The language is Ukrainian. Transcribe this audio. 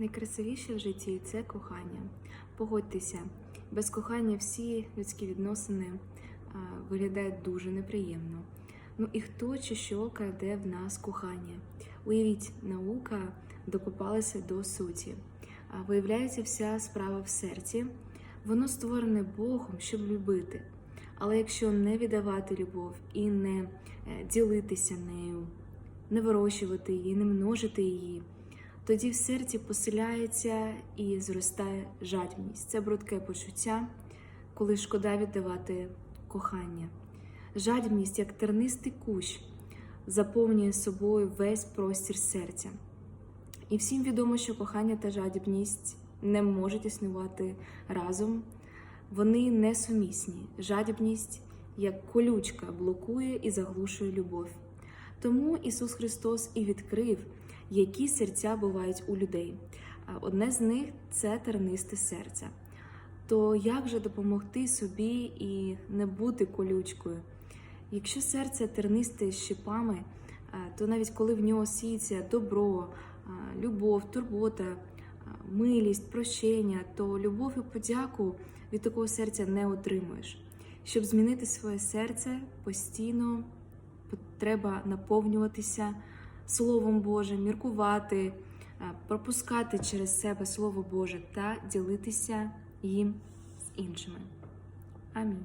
Найкрасивіше в житті це кохання. Погодьтеся, без кохання всі людські відносини а, виглядають дуже неприємно. Ну і хто чи що краде в нас кохання? Уявіть, наука докопалася до суті. А, Виявляється, вся справа в серці. Воно створене Богом, щоб любити. Але якщо не віддавати любов і не е, ділитися нею, не вирощувати її, не множити її, тоді в серці поселяється і зростає жадібність. Це брудке почуття, коли шкода віддавати кохання. Жадібність, як тернистий кущ, заповнює собою весь простір серця. І всім відомо, що кохання та жадібність не можуть існувати разом. Вони несумісні. Жадібність, як колючка, блокує і заглушує любов. Тому Ісус Христос і відкрив, які серця бувають у людей. Одне з них це тернисте серце. То як же допомогти собі і не бути колючкою? Якщо серце тернисте з щипами, то навіть коли в нього сіється добро, любов, турбота, милість, прощення, то любов і подяку від такого серця не отримуєш. Щоб змінити своє серце, постійно треба наповнюватися Словом Божим, міркувати, пропускати через себе Слово Боже та ділитися їм з іншими. Амінь.